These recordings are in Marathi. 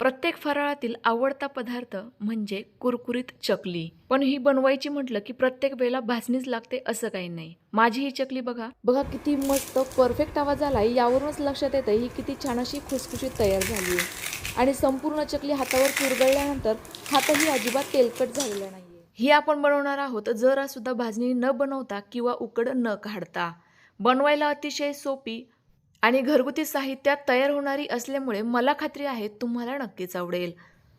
प्रत्येक फराळातील आवडता पदार्थ म्हणजे कुरकुरीत चकली. पण ही बनवायची म्हटलं की प्रत्येक वेळेला भाजणीच लागते असं काही नाही. माझी ही चकली बघा. बघा किती मस्त परफेक्ट आवाज आलाय. यावरूनच लक्षात येतं ही किती छान अशी खुसखुशीत तयार झाली आहे आणि संपूर्ण चकली हातावर चुरगळल्यानंतर हातही अजिबात तेलकट झालेला नाहीये. ही आपण बनवणार आहोत जरा सुद्धा भाजणी न बनवता किंवा उकड न काढता. बनवायला अतिशय सोपी आणि घरगुती साहित्यात तयार होणारी असल्यामुळे मला खात्री आहे तुम्हाला नक्कीच आवडेल.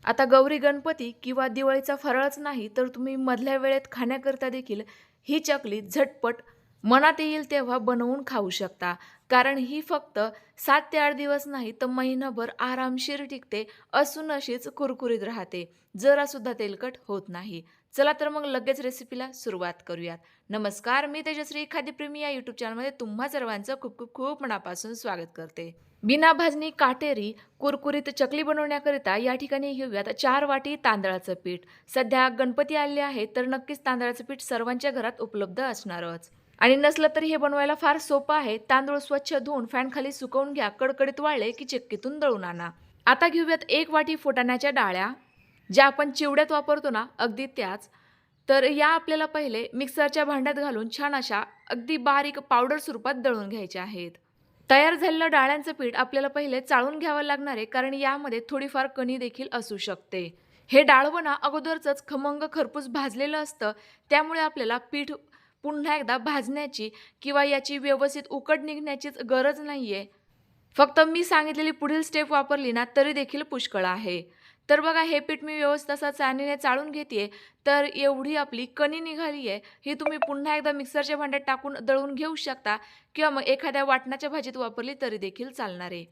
आता गौरी गणपती किंवा दिवाळीचा फराळच नाही तर तुम्ही मधल्या वेळेत खाण्याकरता देखील ही चकली झटपट मनात येईल तेव्हा बनवून खाऊ शकता. कारण ही फक्त सात ते आठ दिवस नाही तर महिनाभर आरामशीर टिकते असून अशीच कुरकुरीत राहते. जरासुद्धा तेलकट होत नाही. चला तर मग लगेच रेसिपीला सुरुवात करूयात. नमस्कार मी तेजश्री खाद्यप्रेमी या यूट्यूब चॅनलमध्ये तुम्हा सर्वांचं खूप खूप खूप मनापासून स्वागत करते. बिना भाजणी काटेरी कुरकुरीत चकली बनवण्याकरिता या ठिकाणी घेऊयात चार वाटी तांदळाचं पीठ. सध्या गणपती आले आहेत तर नक्कीच तांदळाचं पीठ सर्वांच्या घरात उपलब्ध असणारच. आणि नसलं तरी हे बनवायला फार सोपं आहे. तांदूळ स्वच्छ धुवून फॅनखाली सुकवून घ्या कडकडीत वाळले की चक्कीतून दळून आणा. आता घेऊयात एक वाटी फुटाण्याच्या डाळ्या. ज्या आपण चिवड्यात वापरतो ना अगदी त्याच. तर या आपल्याला पहिले मिक्सरच्या भांड्यात घालून छान अशा अगदी बारीक पावडर स्वरूपात दळून घ्यायच्या आहेत. तयार झालेलं डाळ्यांचं पीठ आपल्याला पहिले चाळून घ्यावं लागणार आहे कारण यामध्ये थोडीफार कणी देखील असू शकते. हे डाळवं ना अगोदरच खमंग खरपूस भाजलेलं असतं त्यामुळे आपल्याला पीठ पुन्हा एकदा भाजण्याची किंवा याची व्यवस्थित उकड निघण्याचीच गरज नाही आहे फक्त मी सांगितलेली पुढील स्टेप वापरली ना तरी देखील पुष्कळ आहे. तर बघा हे पीठ मी व्यवस्थित असं चाळणीने चाळून घेते तर एवढी आपली कणी निघाली आहे ही तुम्ही पुन्हा एकदा मिक्सरच्या भांड्यात टाकून दळून घेऊ शकता किंवा मग एखाद्या वाटणाच्या भाजीत वापरली तरी देखील चालणार आहे.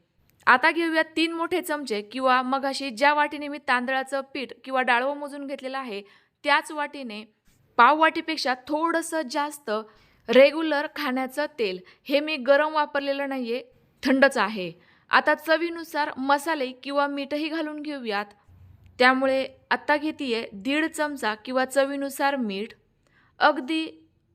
आता घेऊयात तीन मोठे चमचे किंवा मग अशी ज्या वाटीने मी तांदळाचं पीठ किंवा डाळवं मोजून घेतलेलं आहे त्याच वाटीने पाव वाटीपेक्षा थोडंसं जास्त रेग्युलर खाण्याचं तेल. हे मी गरम वापरलेलं नाही आहे थंडच आहे. आता चवीनुसार मसाले किंवा मीठही घालून घेऊयात. त्यामुळे आत्ता घेते दीड चमचा किंवा चवीनुसार मीठ अगदी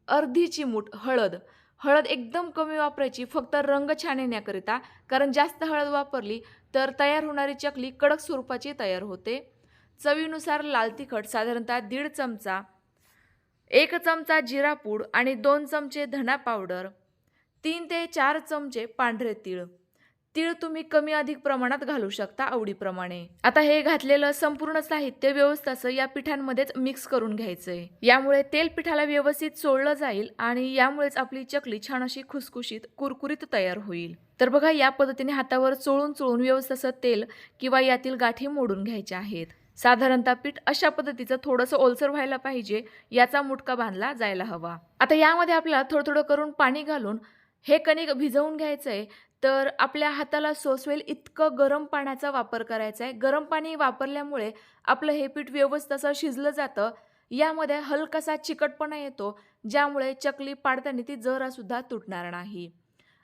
अर्धी चिमूट हळद. हळद एकदम कमी वापरायची फक्त रंग छान येण्याकरिता कारण जास्त हळद वापरली तर तयार होणारी चकली कडक स्वरूपाची तयार होते. चवीनुसार लाल तिखट साधारणतः दीड चमचा एक चमचा जिरा पूड आणि दोन चमचे धना पावडर तीन ते चार चमचे पांढरे तीळ. तीळ तुम्ही कमी अधिक प्रमाणात घालू शकता आवडीप्रमाणे. आता हे घातलेलं संपूर्ण साहित्य व्यवस्थित या पिठांमध्येच मिक्स करून घ्यायचंय. यामुळे तेल पिठाला व्यवस्थित चोळलं जाईल आणि यामुळेच आपली चकली छान अशी खुसखुशीत कुरकुरीत तयार होईल. तर बघा या पद्धतीने हातावर चोळून चोळून व्यवस्थित तेल किंवा यातील गाठी मोडून घ्यायच्या आहेत. साधारणतः पीठ अशा पद्धतीचं थोडंसं ओलसर व्हायला पाहिजे याचा मुटका बांधला जायला हवा. आता यामध्ये आपल्याला थोडं थोडं करून पाणी घालून हे कणिक भिजवून घ्यायचं आहे तर आपल्या हाताला सोसवेल इतकं गरम पाण्याचा वापर करायचा आहे. गरम पाणी वापरल्यामुळे आपलं हे पीठ व्यवस्थित असं शिजलं जातं. यामध्ये हलकासा चिकटपणा येतो ज्यामुळे चकली पाडताना ती जरासुद्धा तुटणार नाही.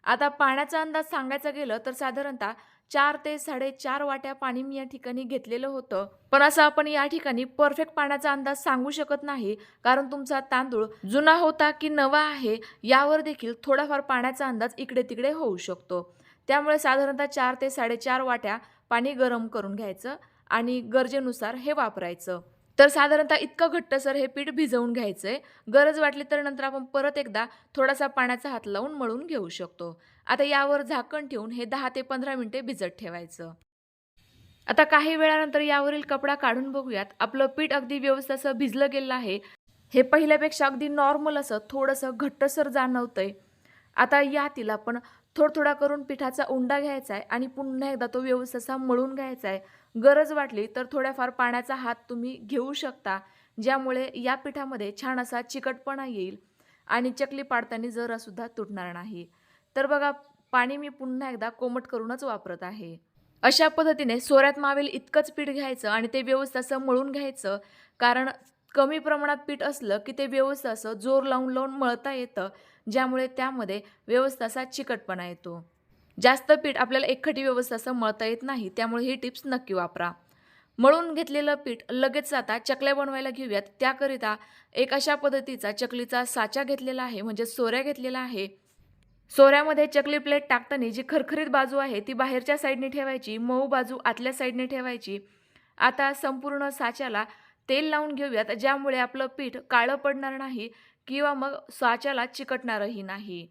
आता पाण्याचा अंदाज सांगायचा गेलं तर साधारणतः चार ते साडेचार वाट्या पाणी मी या ठिकाणी घेतलेलं होतं. पण असं आपण या ठिकाणी परफेक्ट पाण्याचा अंदाज सांगू शकत नाही कारण तुमचा तांदूळ जुना होता की नवा आहे यावर देखील थोडाफार पाण्याचा अंदाज इकडे तिकडे होऊ शकतो. त्यामुळे साधारणतः चार ते साडेचार वाट्या पाणी गरम करून घ्यायचं आणि गरजेनुसार हे वापरायचं. तर साधारणतः इतकं घट्टसर हे पीठ भिजवून घ्यायचंय. गरज वाटली तर नंतर आपण परत एकदा थोडासा पाण्याचा हात लावून मळून घेऊ शकतो. आता यावर झाकण ठेवून हे दहा ते पंधरा मिनिटे भिजत ठेवायचं. आता काही वेळानंतर यावरील कपडा काढून बघूयात. आपलं पीठ अगदी व्यवस्थित असं भिजलं गेलं आहे. हे पहिल्यापेक्षा अगदी नॉर्मल असं थोडंसं घट्टसर जाणवतंय. आता यातील आपण थोडं थोडा करून पिठाचा उंडा घ्यायचा आहे आणि पुन्हा एकदा तो व्यवस्थित असा मळून घ्यायचा आहे गरज वाटली तर थोड्याफार पाण्याचा हात तुम्ही घेऊ शकता ज्यामुळे या पिठामध्ये छान असा चिकटपणा येईल आणि चकली पाडताना जरासुद्धा तुटणार नाही. तर बघा पाणी मी पुन्हा एकदा कोमट करूनच वापरत आहे. अशा पद्धतीने सोऱ्यात मावेल इतकंच पीठ घ्यायचं आणि ते व्यवस्थित असं मळून घ्यायचं कारण कमी प्रमाणात पीठ असलं की ते व्यवस्थित असं जोर लावून लावून मळता येतं ज्यामुळे त्यामध्ये व्यवस्थित असा चिकटपणा येतो. जास्त पीठ आपल्याला एकखटी व्यवस्था असं मळता येत नाही त्यामुळे ही टिप्स नक्की वापरा. मळून घेतलेलं पीठ लगेच आता चकल्या बनवायला घेऊयात. त्याकरिता एक अशा पद्धतीचा चकलीचा साचा घेतलेला आहे म्हणजे सोऱ्या घेतलेला आहे. सोऱ्यामध्ये चकली प्लेट टाकताना जी खरखरीत बाजू आहे ती बाहेरच्या साईडने ठेवायची मऊ बाजू आतल्या साईडने ठेवायची. आता संपूर्ण साच्याला तेल लावून घेऊयात ज्यामुळे आपलं पीठ काळं पडणार नाही किंवा मग साच्याला चिकटणारही नाही.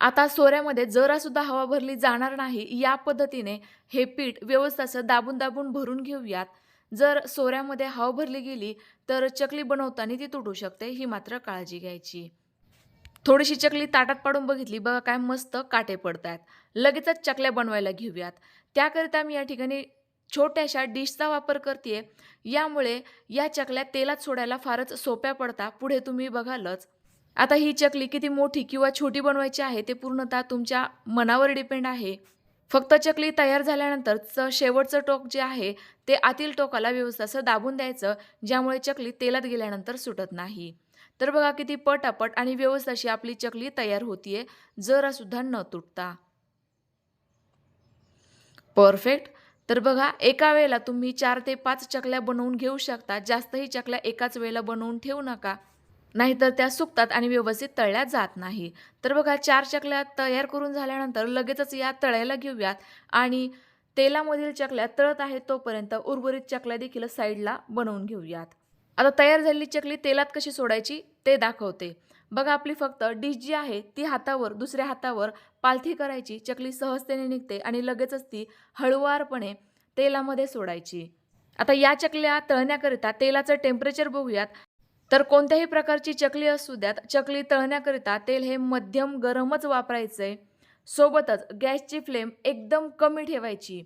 आता सोऱ्यामध्ये जरासुद्धा हवा भरली जाणार नाही या पद्धतीने हे पीठ व्यवस्थित दाबून दाबून भरून घेऊयात. जर सोऱ्यामध्ये हवा भरली गेली तर चकली बनवताना ती तुटू शकते ही मात्र काळजी घ्यायची. थोडीशी चकली ताटात पाडून बघितली बघा काय मस्त काटे पडत आहेत लगेचच चकल्या बनवायला घेऊयात. त्याकरिता मी या ठिकाणी छोट्याशा डिशचा वापर करते यामुळे या चकल्या तेलात सोडायला फारच सोप्या पडता. पुढे तुम्ही बघालच. आता ही चकली किती मोठी किंवा छोटी बनवायची आहे ते पूर्णतः तुमच्या मनावर डिपेंड आहे. फक्त चकली तयार झाल्यानंतरचं शेवटचं टोक जे आहे ते आतील टोकाला व्यवस्थित असं दाबून द्यायचं ज्यामुळे चकली तेलात गेल्यानंतर सुटत नाही. तर बघा किती पटापट आणि व्यवस्थित अशी आपली चकली तयार होतीये जरा सुद्धा न तुटता. परफेक्ट. तर बघा एका वेळेला तुम्ही चार ते पाच चकल्या बनवून घेऊ शकता. जास्तही चकल्या एकाच वेळेला बनवून ठेवू नका. नाहीतर त्या सुकतात आणि व्यवस्थित तळल्या जात नाही. तर बघा चार चकल्या तयार करून झाल्यानंतर लगेचच या तळायला घेऊयात. आणि तेलामधील चकल्या तळत आहेत तोपर्यंत उर्वरित चकल्या देखील साईडला बनवून घेऊयात. आता तयार झालेली चकली तेलात कशी सोडायची ते दाखवते. बघा आपली फक्त डिश जी आहे ती हातावर दुसऱ्या हातावर पालथी करायची. चकली सहजतेने निघते आणि लगेचच ती हळुवारपणे तेलामध्ये सोडायची. आता या चकल्या तळण्याकरिता तेलाचं टेम्परेचर बघूयात. तर कोणत्याही प्रकारची चकली असू द्यात चकली तळण्याकरिता तेल हे मध्यम गरमच वापरायचं. आहे सोबतच गॅसची फ्लेम एकदम कमी ठेवायची.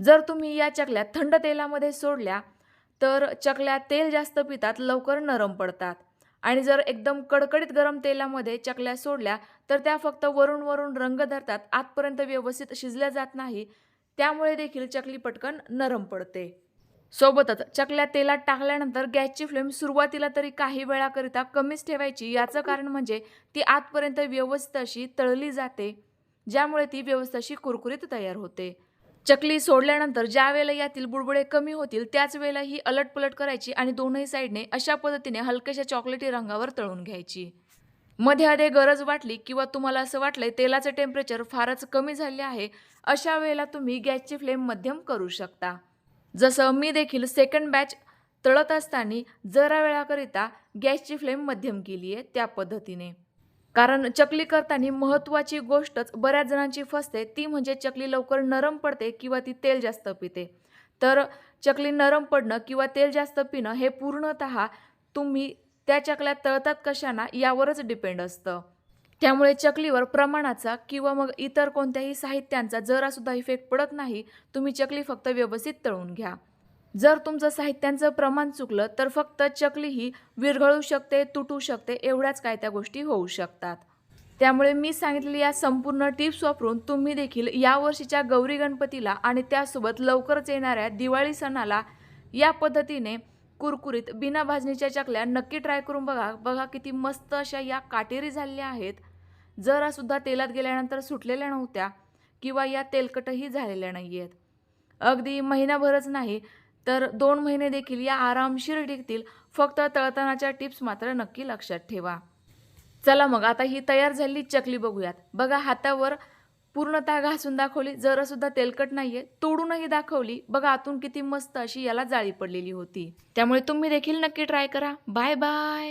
जर तुम्ही या चकल्या थंड तेलामध्ये सोडल्या तर चकल्या तेल जास्त पितात लवकर नरम पडतात. आणि जर एकदम कडकडीत गरम तेलामध्ये चकल्या सोडल्या तर त्या फक्त वरून वरून रंग धरतात आतपर्यंत व्यवस्थित शिजल्या जात नाही. त्यामुळे देखील चकली पटकन नरम पडते. सोबतच चकल्या तेलात टाकल्यानंतर गॅसची फ्लेम सुरुवातीला तरी काही वेळाकरिता कमीच ठेवायची. याचं कारण म्हणजे ती आतपर्यंत व्यवस्थित अशी तळली जाते ज्यामुळे ती व्यवस्थित अशी कुरकुरीत तयार होते. चकली सोडल्यानंतर ज्या वेळेला यातील बुडबुडे कमी होतील त्याच वेळेला ही अलटपलट करायची आणि दोनही साईडने अशा पद्धतीने हलक्याशा चॉकलेटी रंगावर तळून घ्यायची. मध्ये आधे गरज वाटली किंवा तुम्हाला असं वाटलंय तेलाचं टेम्परेचर फारच कमी झाले आहे अशा वेळेला तुम्ही गॅसची फ्लेम मध्यम करू शकता. जसं मी देखील सेकंड बॅच तळत असताना जरा वेळाकरिता गॅसची फ्लेम मध्यम केली आहे त्या पद्धतीने. कारण चकली करताना महत्त्वाची गोष्टच बऱ्याच जणांची फसते ती म्हणजे चकली लवकर नरम पडते किंवा ती तेल जास्त पिते. तर चकली नरम पडणं किंवा तेल जास्त पिणं हे पूर्णत तुम्ही त्या चकल्या तळतात कशाना यावरच डिपेंड असतं. त्यामुळे चकलीवर प्रमाणाचा किंवा मग इतर कोणत्याही साहित्यांचा जरासुद्धा इफेक्ट पडत नाही. तुम्ही चकली फक्त व्यवस्थित तळून घ्या. जर तुमचं साहित्यांचं प्रमाण चुकलं तर फक्त चकली ही विरघळू शकते तुटू शकते एवढ्याच काय त्या गोष्टी होऊ शकतात. त्यामुळे मी सांगितलेली या संपूर्ण टिप्स वापरून तुम्ही देखील यावर्षीच्या गौरी गणपतीला आणि त्यासोबत लवकरच येणाऱ्या दिवाळी सणाला या पद्धतीने कुरकुरीत बिना भाजणीच्या चकल्या नक्की ट्राय करून बघा. बघा किती मस्त अशा या काटेरी झालेल्या आहेत. जरासुद्धा तेलात गेल्यानंतर सुटलेल्या नव्हत्या किंवा या तेलकटही झालेल्या नाही आहेत अगदी महिनाभरच नाही तर दोन महिने देखील या आरामशीर टिकतील फक्त तळतानाच्या टिप्स मात्र नक्की लक्षात ठेवा. चला मग आता ही तयार झालेली चकली बघूयात. बघा हातावर पूर्णतः घासून दाखवली जरासुद्धा तेलकट नाहीये तोडूनही दाखवली. बघा आतून किती मस्त अशी याला जाळी पडलेली होती. त्यामुळे तुम्ही देखील नक्की ट्राय करा. Bye bye!